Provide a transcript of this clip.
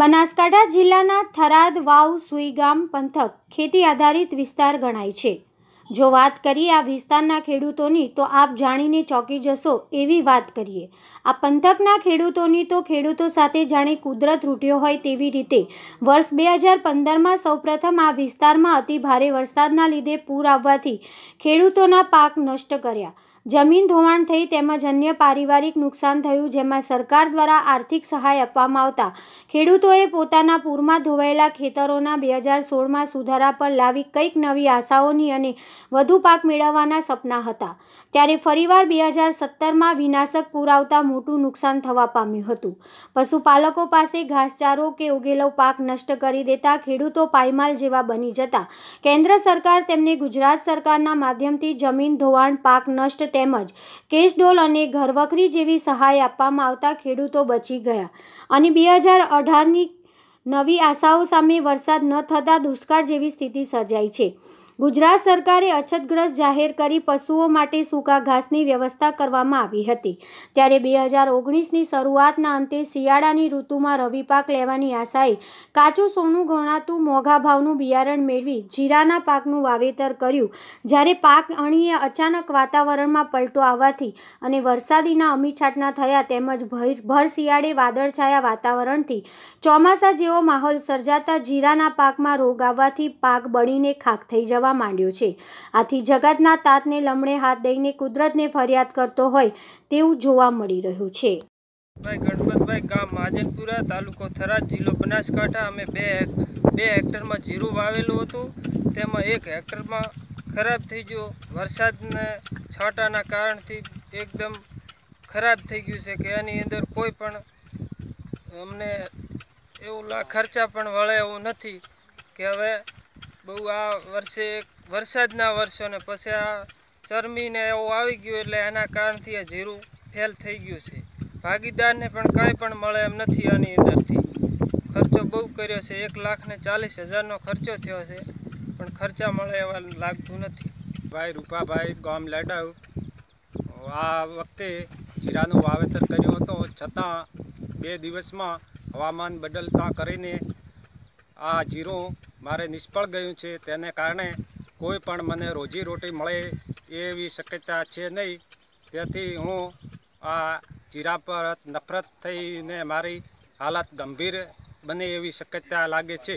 બનાસકાંઠા જિલ્લાના થરાદ વાવ સુઈગામ પંથક ખેતી આધારિત વિસ્તાર ગણાય છે. જો વાત કરીએ આ વિસ્તારના ખેડૂતોની, તો આપ જાણીને ચોંકી જશો એવી વાત કરીએ. આ પંથકના ખેડૂતોની, તો ખેડૂતો સાથે જાણે કુદરત રૂટ્યો હોય તેવી રીતે વર્ષ બે હજાર પંદરમાં સૌપ્રથમ આ વિસ્તારમાં અતિ ભારે વરસાદના લીધે પૂર આવવાથી ખેડૂતોના પાક નષ્ટ કર્યા. જમીન ધોવાણ થઈ તેમજ અન્ય પારિવારિક નુકસાન થયું, જેમાં સરકાર દ્વારા આર્થિક સહાય આપવામાં આવતા ખેડૂતોએ પોતાના પૂરમાં ધોવાયેલા ખેતરોના બે હજાર સોળમાં સુધારા પર લાવી કંઈક નવી આશાઓની અને વધુ પાક મેળવવાના સપના હતા. ત્યારે ફરીવાર બે હજાર સત્તરમાં વિનાશક પૂર આવતા મોટું નુકસાન થવા પામ્યું હતું. પશુપાલકો પાસે ઘાસચારો કે ઉગેલો પાક નષ્ટ કરી દેતા ખેડૂતો પાયમાલ જેવા બની જતા. કેન્દ્ર સરકાર તેમને ગુજરાત સરકારના માધ્યમથી જમીન ધોવાણ પાક નષ્ટ તેમજ કેશડોલ અને ઘરવખરી જેવી સહાય આપવામાં આવતા ખેડૂતો બચી ગયા. અને બે હજાર અઢારની નવી આશાઓ સામે વરસાદ ન થતાં દુષ્કાળ જેવી સ્થિતિ સર્જાઈ છે. ગુજરાત સરકારે અછતગ્રસ્ત જાહેર કરી પશુઓ માટે સૂકા ઘાસની વ્યવસ્થા કરવામાં આવી હતી. ત્યારે બે હજાર ઓગણીસની શરૂઆતના અંતે શિયાળાની ઋતુમાં રવિ પાક લેવાની આશાએ કાચું સોનું ગણાતું મોંઘા ભાવનું બિયારણ મેળવી જીરાના પાકનું વાવેતર કર્યું. જ્યારે પાક અણીએ અચાનક વાતાવરણમાં પલટો આવવાથી અને વરસાદીના અમીછાટના થયા તેમજ ભર શિયાળે વાદળછાયા વાતાવરણથી ચોમાસા જેવો માહોલ સર્જાતા જીરાના પાકમાં રોગ આવવાથી પાક બળીને ખાખ થઈ જવા માંડ્યો છે. આથી જગતના તાતને લમણે હાથ દઈને કુદરતને ફરિયાદ કરતો હોય તેવું જોવા મળી રહ્યું છે. ભાઈ ગણપતભાઈ ગામ મહાજનપુરા તાલુકો થરાદ, જિલ્લો બનાસકાંઠા. અમે બે બે હેક્ટરમાં જીરું વાવેલું હતું. તેમાં એક હેક્ટરમાં ખરાબ થઈ ગયું. વરસાદને છાંટાના કારણથી એકદમ ખરાબ થઈ ગયું છે કે એની અંદર કોઈ પણ અમને એવું ખર્ચા પણ વળે એવું નથી કે હવે બહુ આ વર્ષે વરસાદના વર્ષોને પછી આ ચરમીને એવું આવી ગયું એટલે એના કારણથી આ જીરું ફેલ થઈ ગયું છે. ભાગીદારને પણ કાંઈ પણ મળે એમ નથી આની અંદરથી. ખર્ચો બહુ કર્યો છે. એક લાખ ને ચાલીસ હજારનો ખર્ચો થયો છે. પણ ખર્ચા મળે એવા લાગતું નથી. ભાઈ રૂપાભાઈ ગામ લેટાવ આ વખતે જીરાનું વાવેતર કર્યું હતો. છતાં બે દિવસમાં હવામાન બદલતા કરીને આ જીરું મારે નિષ્ફળ ગયું છે. તેને કારણે કોઈ પણ મને રોજીરોટી મળે એવી શક્યતા છે નહીં. તેથી હું આ જીરા પર નફરત થઈને મારી હાલત ગંભીર બને એવી શક્યતા લાગે છે.